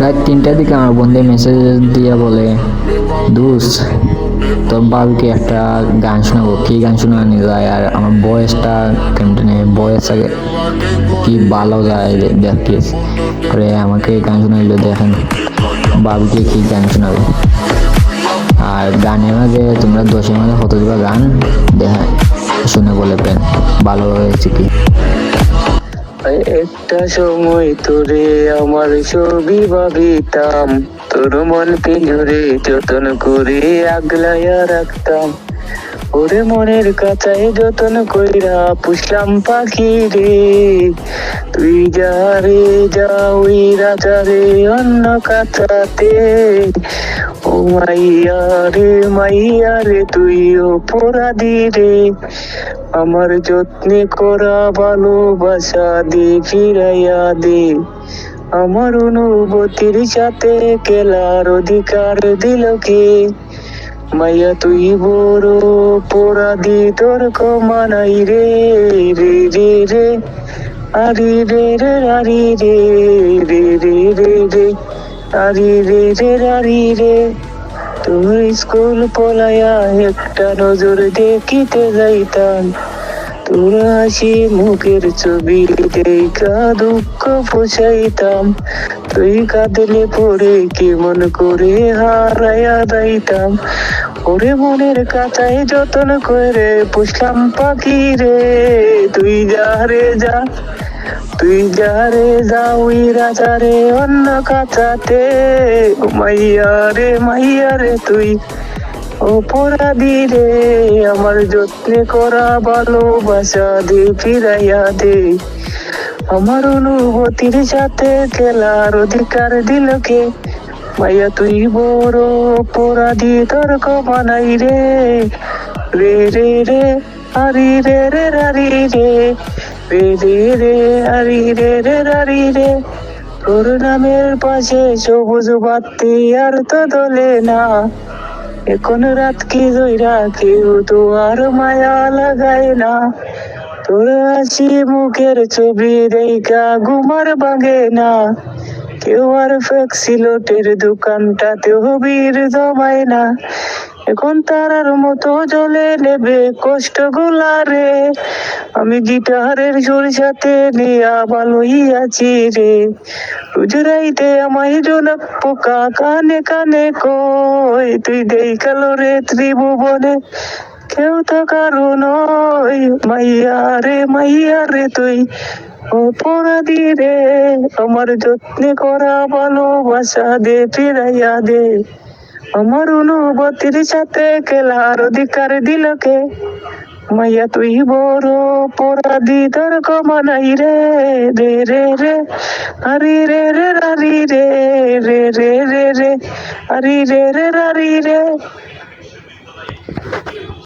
রাত তিনটার দিকে আমার বন্ধু মেসেজ দিয়ে বলে দুস তোর বাবুকে একটা গান শোনাবো। কি গান শোনানি যায়? আর আমার বয়সটা কেমন বয়স কি ভালো যায় দে- দেখতে পরে আমাকে গান শোনাইলো, দেখেন বাবুকে কি গান শোনাবে। আর গানের মাঝে তোমরা দশের মাঝে কত গান, দেখা শুনে বলে পেন ভালো হয়েছে কি? একটা সময় তোরে আমার ছবি ভাবিতাম। তোর মন পিঞ্জরে যতন করে আগলাইয়া রাখতাম। ওরে মনের কাছায় যতন কইরা পুষলাম পাখি রে। তুই যা রে যা ওই রাজা রে অন্য কাছাতে মাইয়া রে মাইয়া রে তুই অপরাধী রে। আমার যত্নে করা ভালোবাসা দে, ফিরাইয়া দে। আমার অনুভূতির সাথে খেলার অধিকার দিল কে? মাইয়া, তুই বড় পরাধি তোর কমানাই রে রে রে রে। আরি, রে রে, আরি, রে রে রে রে রে। আরি রে রে আরি রে। তোর স্কুল পলায়া একটা নজর দেখিতে যাইতাম। তোর হাসি মুখের ছবি দেখা দুঃখ পোষাইতাম। তুই কাঁদলে পরে কেমন করে হারাইয়া যাইতাম। ওরে মনের কাছায় যতন করে পুষলাম পাখি রে। তুই যা রে যা। তুই যা রে যা ওই রাজা রে অন্য কাছাতে মাইয়া রে মাইয়া রে তুই। অপরাধী রে, আমার যত্নে করা ভালোবাসা দে, ফিরাইয়া দে। আমার অনুভূতির সাথে খেলার অধিকার দিল কে? মাইয়া তুই বড় অপরাধী তোর কমানাই রে। রে রে রে, আরি, রে রে, রারি, রে। রে রে রে আরি রে রে রারি। রে তোর নামের পাশে সবুজ বাতি আর তো দোলে না। এখন রাত কি জইরা কেউ তো আর মায়া লাগায় না। তোর হাসি মুখের ছবি দেখা ঘুমার ভাঙে না। কেউ আর ফ্যাক্সিলোটের দোকানটাতেও ভিড় জমায় না। এখন তারার মতো জলে নেবে কষ্ট রে। আমি গিটারের সুর সাথে নিয়া ভালোই আছি রে। রুজরাইতে আমায় জনক পোকা কানে কানে কই তুই দেখাল রে ত্রিভুবনে। কেউ তো কারও নয়, মাইয়া রে মাইয়া রে তুই। অপরাধী রে, আমার যত্নে করা ভালোবাসা দে, ফিরাইয়া দে। আমার অনুভূতির সাথে খেলার অধিকার দিল কে? মাইয়া তুই বড় অপরাধী, তোর কমানাই রে রে রে রে। আরি, রে রে রারি রে রে রে রে রে। আরি, রে রে রারি রে।